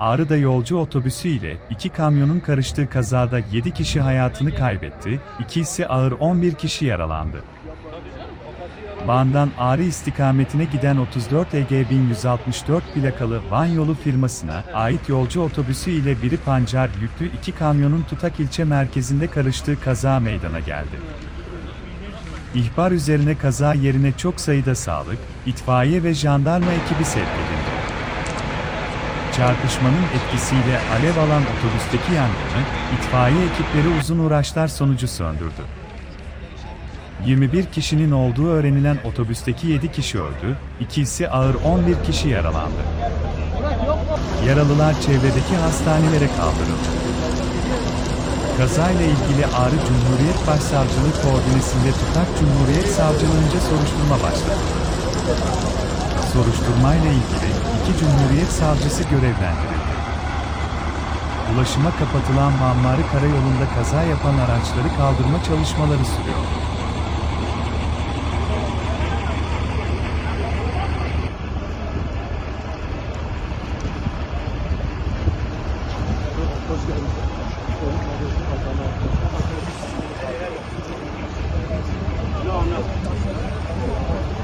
Ağrı'da yolcu otobüsü ile iki kamyonun karıştığı kazada 7 kişi hayatını kaybetti, ikisi ağır 11 kişi yaralandı. Van'dan Ağrı istikametine giden 34 EG 1164 plakalı Van Yolu firmasına ait yolcu otobüsü ile biri pancar yüklü iki kamyonun Tutak ilçe merkezinde karıştığı kaza meydana geldi. İhbar üzerine kaza yerine çok sayıda sağlık, itfaiye ve jandarma ekibi sevk edildi. Çarpışmanın etkisiyle alev alan otobüsteki yangını, itfaiye ekipleri uzun uğraşlar sonucu söndürdü. 21 kişinin olduğu öğrenilen otobüsteki 7 kişi öldü, ikisi ağır 11 kişi yaralandı. Yaralılar çevredeki hastanelere kaldırıldı. Kazayla ilgili Ağrı Cumhuriyet Başsavcılığı koordinesinde Tutak Cumhuriyet Savcılığınca soruşturma başladı. Soruşturmayla ilgili iki Cumhuriyet Savcısı görevlendirildi. Ulaşıma kapatılan Marmara Karayolu'nda kaza yapan araçları kaldırma çalışmaları sürüyor. Tamam, tamam.